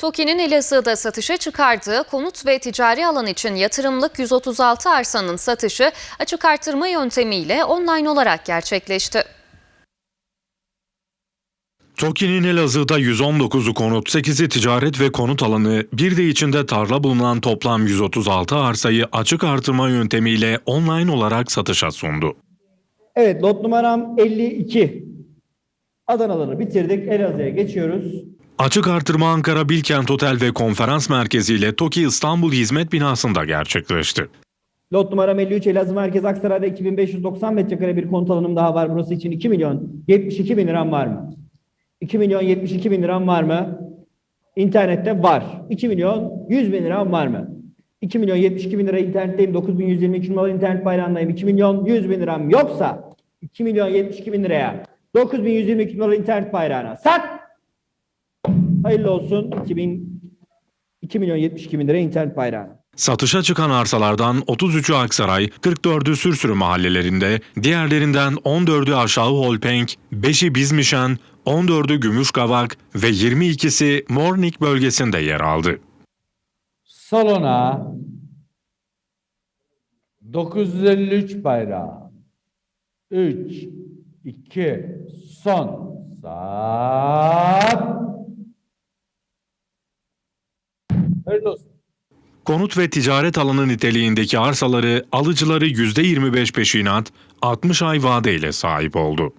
TOKİ'nin Elazığ'da satışa çıkardığı konut ve ticari alan için yatırımlık 136 arsanın satışı açık artırma yöntemiyle online olarak gerçekleşti. TOKİ'nin Elazığ'da 119'u konut, 8'i ticaret ve konut alanı, bir de içinde tarla bulunan toplam 136 arsayı açık artırma yöntemiyle online olarak satışa sundu. Evet lot numaram 52. Adanaları bitirdik. Elazığ'a geçiyoruz. Açık artırma Ankara Bilkent Otel ve Konferans Merkezi ile TOKİ İstanbul Hizmet Binası'nda gerçekleşti. Lot numaram 53 Elazığ Merkez Aksaray'da 2590 metrekare bir konut alanım daha var. Burası için 2 milyon 72 bin liram var mı? 2 milyon 72 bin liram var mı? İnternette var. 2 milyon 100 bin liram var mı? 2 milyon 72 bin lira internetteyim. 9122 numaralı internet bayrağındayım. 2 milyon 100 bin liram yoksa 2 milyon 72 bin liraya 9122 numaralı internet bayrağına sat. Hayırlı olsun. 2000 2 milyon 72 bin lira internet bayrağına. Satışa çıkan arsalardan 33'ü Aksaray, 44'ü Sürsürü mahallelerinde, diğerlerinden 14'ü Aşağı Holpenk, 5'i Bizmişen, 14'ü Gümüşkavak ve 22'si Mornik bölgesinde yer aldı. salona 953 bayrağı 3 2 son saat Hayırlı olsun. Konut ve ticaret alanı niteliğindeki arsaları alıcıları %25 peşinat, 60 ay vadeyle sahip oldu.